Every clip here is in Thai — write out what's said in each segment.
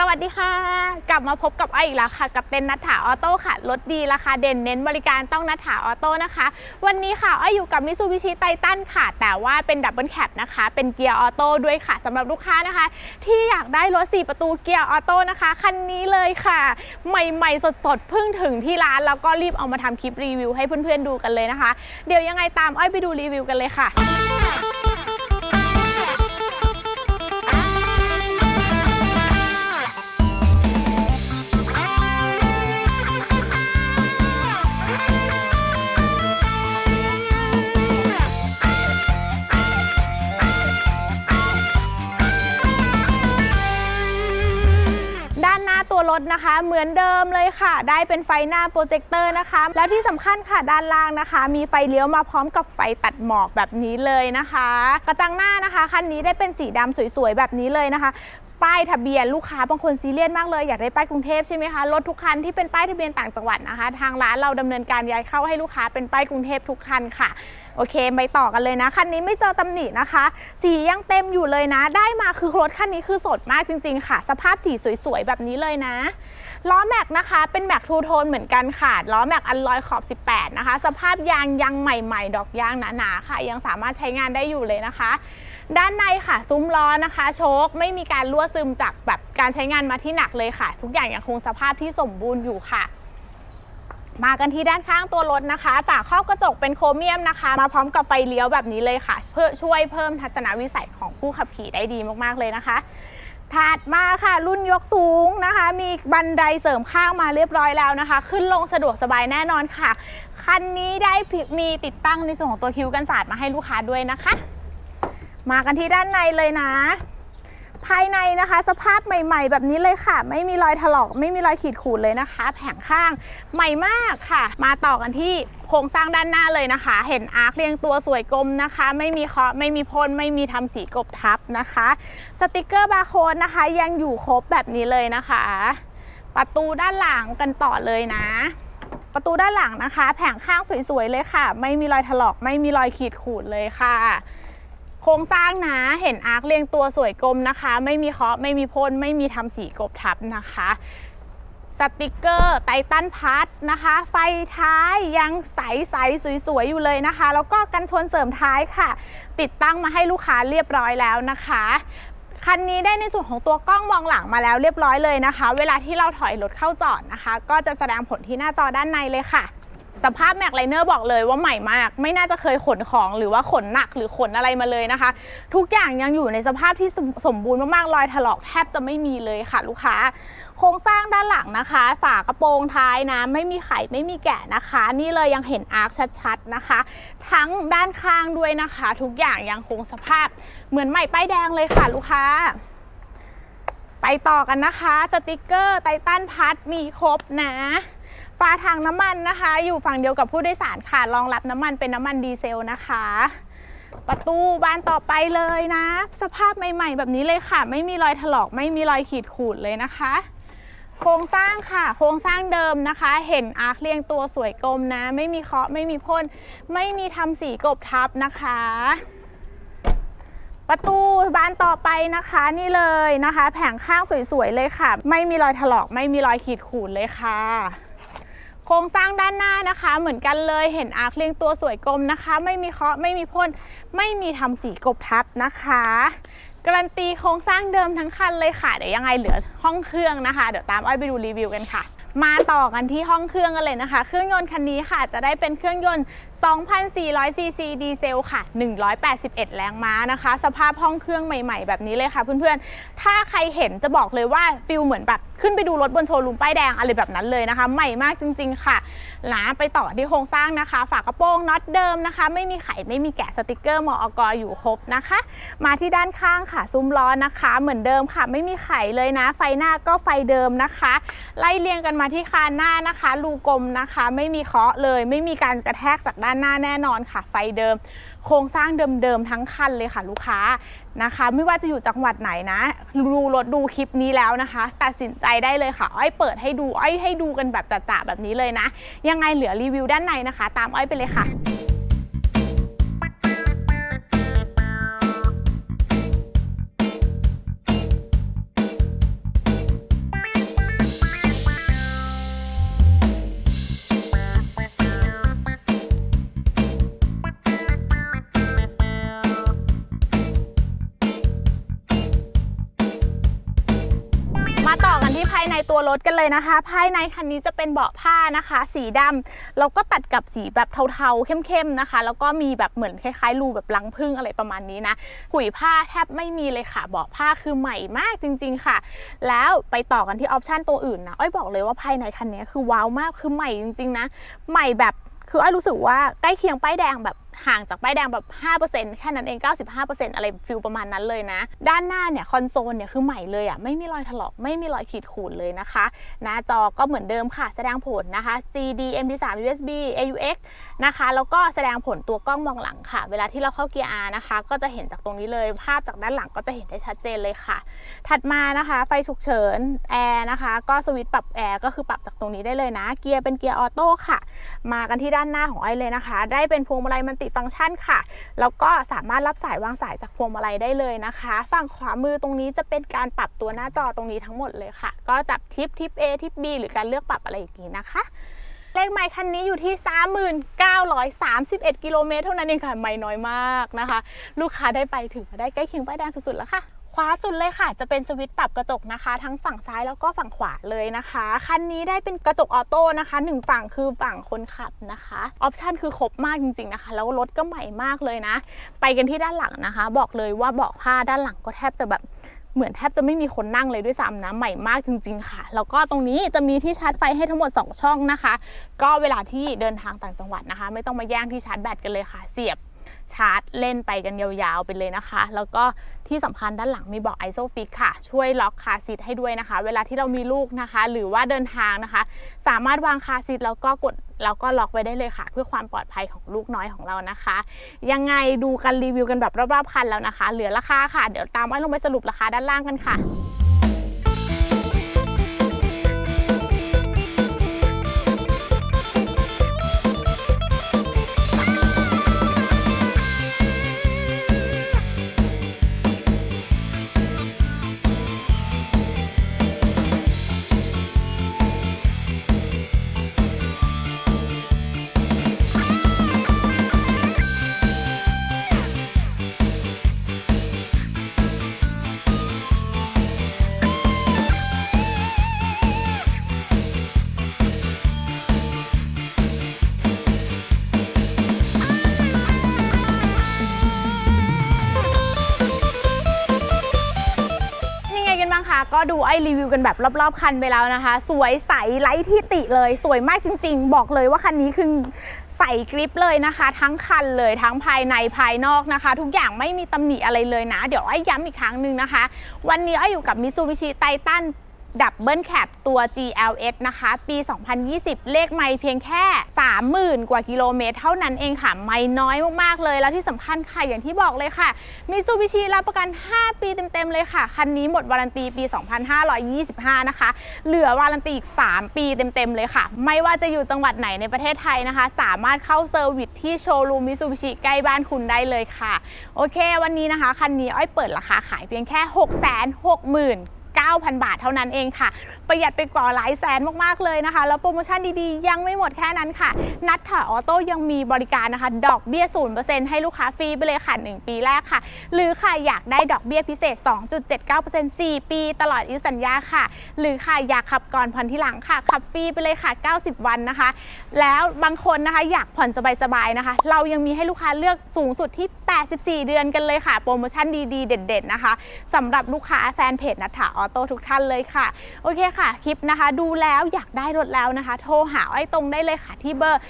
สวัสดีค่ะ กลับมาพบกับไออีกแล้วค่ะ กับเต็นนัทถาออโต้ค่ะ รถดีราคาเด่นเน้นบริการต้องนัทถาออโต้นะคะ วันนี้ค่ะอ้อยอยู่กับมิซูบิชิไททันค่ะ แต่ว่าเป็นดับเบิลแคปนะคะ เป็นเกียร์ออโต้ด้วยค่ะสำหรับลูกค้านะคะ ที่อยากได้รถ 4 ประตูเกียร์ออโต้นะคะ คันนี้เลยค่ะ ใหม่ๆ สดๆเพิ่งถึงที่ร้านแล้วก็รีบเอามาทำคลิปรีวิวให้เพื่อนๆดูกันเลยนะคะ เดี๋ยวยังไงตามอ้อยไปดูรีวิวกันเลยค่ะ รถนะคะ เหมือนเดิมเลยค่ะ ได้เป็นไฟหน้าโปรเจคเตอร์นะคะ แล้วที่สำคัญค่ะด้านล่างนะคะ มีไฟเลี้ยวมาพร้อมกับไฟตัดหมอกแบบนี้เลยนะคะ กระจังหน้านะคะคันนี้ได้เป็นสีดำสวยๆแบบนี้เลยนะคะ ป้ายทะเบียนลูกค้าบางคนซีเรียสมากเลยอยากได้ป้ายกรุงเทพใช่ไหมคะรถทุกคันที่เป็นป้ายทะเบียนต่างจังหวัดนะคะ ทางร้านเราดำเนินการย้ายเข้าให้ลูกค้าเป็นป้ายกรุงเทพทุกคันค่ะโอเคไปต่อกันเลยนะคันนี้ไม่เจอตำหนินะคะ สียังเต็มอยู่เลยนะ ได้มาคือรถคันนี้คือสดมากจริง ๆ ค่ะ สภาพสีสวยๆแบบนี้เลยนะล้อแม็กนะคะ เป็นแม็กทูโทนเหมือนกันค่ะล้อแม็กอันลอยขอบ 18 นะคะ สภาพยางยังใหม่ ๆ ดอกยางหนาๆค่ะ ยังสามารถใช้งานได้อยู่เลยนะคะ ด้านในค่ะซุ้มล้อนะคะ โชคไม่มีการรั่วซึมจากแบบการใช้งานมาที่หนักเลยค่ะ ทุกอย่างยังคงสภาพที่สมบูรณ์อยู่ค่ะ มากันที่ด้านข้างตัวรถนะคะฝาครอบกระจกเป็นโครเมียมนะคะ มาพร้อมกับไฟเลี้ยวแบบนี้เลยค่ะ เพื่อช่วยเพิ่มทัศนวิสัยของผู้ขับขี่ได้ดีมากๆเลยนะคะถัดมาค่ะ รุ่นยกสูงนะคะ มีบันไดเสริมข้างมาเรียบร้อยแล้วนะคะ ขึ้นลงสะดวกสบายแน่นอนค่ะ คันนี้ได้มีติดตั้งในส่วนของตัวคิวกันศาสตร์มาให้ลูกค้าด้วยนะคะ มากันที่ด้านในเลยนะ ภายในนะคะ สภาพใหม่ ๆ แบบนี้เลยค่ะ ไม่มีรอยถลอก ไม่มีรอยขีดข่วนเลยนะคะ แผงข้างใหม่มากค่ะ มาต่อกันที่โครงสร้างด้านหน้าเลยนะคะ เห็นอาร์คเรียงตัวสวยกลมนะคะ ไม่มีเคาะไม่มีพ่นไม่มีทำสีกบทับนะคะ สติกเกอร์บาร์โค้ดนะคะ ยังอยู่ครบแบบนี้เลยนะคะ ประตูด้านหลังกันต่อเลยนะประตูด้านหลังนะคะ แผงข้างสวยๆเลยค่ะ ไม่มีรอยถลอกไม่มีรอยขีดข่วนเลยค่ะ ครงสร้างนะเห็นอาร์คเรียงตัวสวยกลมนะคะ ไม่มีเคาะไม่มีพ่นไม่มีทำสีกบทับนะคะสติกเกอร์ไททันพัทนะคะ ไฟท้ายยังใสใสสวยๆ อยู่เลยนะคะ แล้วก็กันชนเสริมท้ายค่ะ ติดตั้งมาให้ลูกค้าเรียบร้อยแล้วนะคะ คันนี้ได้ในส่วนของตัวกล้องมองหลังมาแล้วเรียบร้อยเลยนะคะ เวลาที่เราถอยรถเข้าจอดนะคะ ก็จะแสดงผลที่หน้าจอด้านในเลยค่ะ สภาพแม็กไลเนอร์บอกเลยว่าใหม่มาก ไม่น่าจะเคยขนของหรือว่าขนหนักหรือขนอะไรมาเลยนะคะ ทุกอย่างยังอยู่ในสภาพที่สมสมบูรณ์มากๆรอยถลอกแทบจะไม่มีเลยค่ะลูกค้า โครงสร้างด้านหลังนะคะ ฝากระโปรงท้ายนะ ไม่มีไขไม่มีแกะนะคะ นี่เลยยังเห็นอาร์คชัดๆนะคะ ทั้งด้านข้างด้วยนะคะ ทุกอย่างยังคงสภาพเหมือนใหม่ป้ายแดงเลยค่ะลูกค้าไปต่อกันนะคะ สติกเกอร์ไททันพัทมีครบนะ ฝาถังน้ำมันนะคะ อยู่ฝั่งเดียวกับผู้โดยสารค่ะ รองรับน้ำมันเป็นน้ำมันดีเซลนะคะ ประตูบานต่อไปเลยนะ สภาพใหม่ๆ แบบนี้เลยค่ะ ไม่มีรอยถลอกไม่มีรอยขีดข่วนเลยนะคะ โครงสร้างค่ะ โครงสร้างเดิมนะคะ เห็นอาร์คเรียงตัวสวยกลมนะ ไม่มีเคาะไม่มีพ่น ไม่มีทำสีกบทับนะคะประตูบานต่อไปนะคะนี่เลยนะคะ แผงข้างสวยๆเลยค่ะ ไม่มีรอยถลอกไม่มีรอยขีดข่วนเลยค่ะ โครงสร้างด้านหน้านะคะ เหมือนกันเลยเห็นอาร์คเรียงตัวสวยกลมนะคะ ไม่มีเคาะไม่มีพ่นไม่มีทำสีกบทับนะคะการันตีโครงสร้างเดิมทั้งคันเลยค่ะเดี๋ยวยังไงเหลือห้องเครื่องนะคะ เดี๋ยวตามอ้อยไปดูรีวิวกันค่ะ มาต่อกันที่ห้องเครื่องกันเลยนะคะ เครื่องยนต์คันนี้ค่ะ จะได้เป็นเครื่องยนต์ 2,400 ซีซีดีเซลค่ะ 181 แรงม้านะคะ สภาพห้องเครื่องใหม่ ๆ แบบนี้เลยค่ะเพื่อนๆ ถ้าใครเห็นจะบอกเลยว่าฟิลเหมือนแบบขึ้นไปดูรถบนโชว์รูมป้ายแดงอะไรแบบนั้นเลยนะคะ ใหม่มากจริง ๆ ค่ะนะไปต่อที่โครงสร้างนะคะ ฝากระโปรงน็อตเดิมนะคะ ไม่มีไขไม่มีแกะสติกเกอร์มอกอยู่ครบนะคะ มาที่ด้านข้างค่ะ ซุ้มล้อนะคะ เหมือนเดิมค่ะ ไม่มีไขเลยนะ ไฟหน้าก็ไฟเดิมนะคะ ไล่เรียงกันมาที่คานหน้านะคะรูกลมนะคะไม่มีเคาะเลยไม่มีการกระแทกจากด้านหน้าแน่นอนค่ะ ไฟเดิม โครงสร้างเดิมๆทั้งคันเลยค่ะลูกค้านะคะ ไม่ว่าจะอยู่จังหวัดไหนนะดูรถดูคลิปนี้แล้วนะคะ ตัดสินใจได้เลยค่ะ อ้อยเปิดให้ดูอ้อยให้ดูกันแบบจัดๆแบบนี้เลยนะ ยังไงเหลือรีวิวด้านในนะคะ ตามอ้อยไปเลยค่ะ มาต่อกันที่ภายในตัวรถกันเลยนะคะ ภายในคันนี้จะเป็นเบาะผ้านะคะ สีดำแล้วก็ตัดกับสีแบบเทาๆเข้มๆนะคะ แล้วก็มีแบบเหมือนคล้ายๆรูแบบลังพึ่งอะไรประมาณนี้นะขุยผ้าแทบไม่มีเลยค่ะเบาะผ้าคือใหม่มากจริง ๆค่ะ แล้วไปต่อกันที่ออปชันตัวอื่นนะอ้อยบอกเลยว่าภายในคันนี้คือว้าวมากคือใหม่จริงๆนะใหม่แบบคืออ้อยรู้สึกว่าใกล้เคียงป้ายแดงแบบ ห่างจากป้ายแดงแบบ 5%แค่นั้นเอง 95%อะไรฟิลประมาณนั้นเลยนะ ด้านหน้าเนี่ยคอนโซลเนี่ยคือใหม่เลยอะไม่มีรอยถลอกไม่มีรอยขีดข่วนเลยนะคะ หน้าจอก็เหมือนเดิมค่ะ แสดงผลนะคะ CD MP3 USB AUX นะคะ แล้วก็แสดงผลตัวกล้องมองหลังค่ะ เวลาที่เราเข้าเกียร์ R นะคะ ก็จะเห็นจากตรงนี้เลยภาพจากด้านหลังก็จะเห็นได้ชัดเจนเลยค่ะ ถัดมานะคะ ไฟฉุกเฉินแอร์นะคะ ก็สวิตช์ปรับแอร์ก็คือปรับจากตรงนี้ได้เลยนะ เกียร์เป็นเกียร์ออโต้ค่ะ มากันที่ด้านหน้าของไอ้เลยนะคะ ได้เป็นพวงมาลัยมันติฟังก์ชันค่ะ แล้วก็สามารถรับสายวางสายจากพวงมาลัยได้เลยนะคะ ฝั่งขวามือตรงนี้จะเป็นการปรับตัวหน้าจอตรงนี้ทั้งหมดเลยค่ะ ก็จับทิปทิป A ทิป B หรือการเลือกปรับอะไรอย่างนี้นะคะเลขไมค์คันนี้อยู่ที่ 3931 กิโลเมตรเท่านั้นเองค่ะ ไม่น้อยมากนะคะ ลูกค้าได้ไปถึงได้ใกล้เคียงป้ายแดงสุดๆแล้วค่ะ ขวาสุดเลยค่ะ จะเป็นสวิตช์ปรับกระจกนะคะ ทั้งฝั่งซ้ายแล้วก็ฝั่งขวาเลยนะคะคันนี้ได้เป็นกระจกออโต้นะคะหนึ่งฝั่งคือฝั่งคนขับนะคะออปชันคือครบมากจริงๆนะคะ แล้วรถก็ใหม่มากเลยนะ ไปกันที่ด้านหลังนะคะ บอกเลยว่าเบาะผ้าด้านหลังก็แทบจะแบบเหมือนแทบจะไม่มีคนนั่งเลยด้วยซ้ำนะใหม่มากจริง ๆ ค่ะ แล้วก็ตรงนี้จะมีที่ชาร์จไฟให้ทั้งหมด 2 ช่องนะคะ ก็เวลาที่เดินทางต่างจังหวัดนะคะ ไม่ต้องมาแย่งที่ชาร์จแบตกันเลยค่ะ เสียบ ชาร์จเล่นไปกันยาวๆไปเลยนะคะ แล้วก็ที่สำคัญด้านหลังมีเบาะไอโซฟิกค่ะ ช่วยล็อกคาซีทให้ด้วยนะคะ เวลาที่เรามีลูกนะคะ หรือว่าเดินทางนะคะ สามารถวางคาซีทแล้วก็กดแล้วก็ล็อกไว้ได้เลยค่ะ เพื่อความปลอดภัยของลูกน้อยของเรานะคะ ยังไงดูกันรีวิวกันแบบรอบๆคันแล้วนะคะ เหลือราคาค่ะ เดี๋ยวตามอ้ลงไปสรุปราคาด้านล่างกันค่ะ ก็ดูไอรีวิวกันแบบรอบๆคันไปแล้วนะคะ สวยใสไร้ที่ติเลย สวยมากจริง ๆ บอกเลยว่าคันนี้คือใส่กริปเลยนะคะ ทั้งคันเลยทั้งภายในภายนอกนะคะ ทุกอย่างไม่มีตำหนิอะไรเลยนะ เดี๋ยวไอย้ำอีกครั้งหนึ่งนะคะ วันนี้ไออยู่กับมิซูบิชิไททัน ดับเบิลแคปตัว GLS นะคะ ปี 2020 เลขไม่เพียงแค่ 30,000 กว่ากิโลเมตร เท่านั้นเองค่ะ ไม่น้อยมากๆเลย แล้วที่สำคัญค่ะ อย่างที่บอกเลยค่ะมิซูบิชิรับประกัน 5 ปีเต็ม ๆ เลยค่ะ คันนี้หมดวารันตีปี 2525 นะคะ เหลือวารันตีอีก 3 ปีเต็ม ๆ เลยค่ะ ไม่ว่าจะอยู่จังหวัดไหนในประเทศไทยนะคะ สามารถเข้าเซอร์วิสที่โชว์รูมมิซูบิชิใกล้บ้านคุณได้เลยค่ะ โอเค วันนี้นะคะ คันนี้อ้อยเปิดราคาขายเพียงแค่ 660,000 9,000 บาทเท่านั้นเองค่ะ ประหยัดไปกว่าหลายแสนมากๆเลยนะคะ แล้วโปรโมชั่นดีๆ ยังไม่หมดแค่นั้นค่ะ นัดถ่าออโต้ยังมีบริการนะคะ ดอกเบี้ย 0%ให้ลูกค้าฟรีไปเลยค่ะ 1 ปีแรกค่ะ หรือค่ะอยากได้ดอกเบี้ยพิเศษ 2.79% 4 ปี ตลอดอายุสัญญาค่ะ หรือค่ะอยากขับก่อนผ่อนที่หลังค่ะ ขับฟรีไปเลยค่ะ 90 วันนะคะ แล้วบางคนนะคะอยากผ่อนสบายๆนะคะ เรายังมีให้ลูกค้าเลือกสูงสุดที่ 84 เดือนกันเลยค่ะ โปรโมชั่นดีๆ เด็ด ๆ นะคะสำหรับลูกค้าแฟนเพจนัทถาออโต้ทุกท่านเลยค่ะ โอเคค่ะ คลิปนะคะ ดูแล้วอยากได้รถแล้วนะคะ โทรหาไอ้ตรงได้เลยค่ะที่เบอร์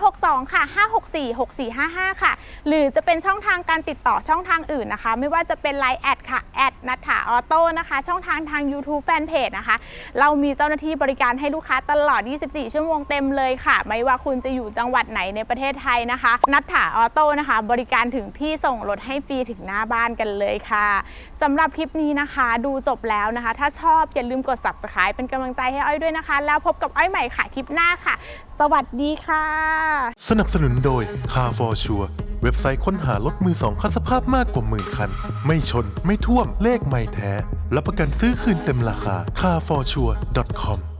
062 ค่ะ 564 6455 ค่ะ หรือจะเป็นช่องทางการติดต่อช่องทางอื่นนะคะ ไม่ว่าจะเป็น Line แอดค่ะแอดนัทถาออโต้นะคะ ช่องทางทาง YouTube Fanpage นะคะ เรามีเจ้าหน้าที่บริการให้ลูกค้าตลอด 24 ชั่วโมงเต็มเลยค่ะ ไม่ว่าคุณจะอยู่จังหวัดไหนในประเทศไทยนะคะ นัทถาออโต้นะคะ บริการถึงที่ส่งรถให้ฟรีถึงหน้าบ้านกันเลยค่ะสำหรับคลิปนี้นะคะ ดูจบแล้วนะคะนะคะ ถ้าชอบอย่าลืมกด subscribe เป็นกำลังใจให้อ้อยด้วยนะคะ แล้วพบกับอ้อยใหม่ค่ะคลิปหน้าค่ะ สวัสดีค่ะ สนับสนุนโดย Car for Sure เว็บไซต์ค้นหารถมือสองคันสภาพมากกว่าหมื่นคัน ไม่ชน ไม่ท่วม เลขไม่แท้ รับประกันซื้อคืนเต็มราคา carforsure.com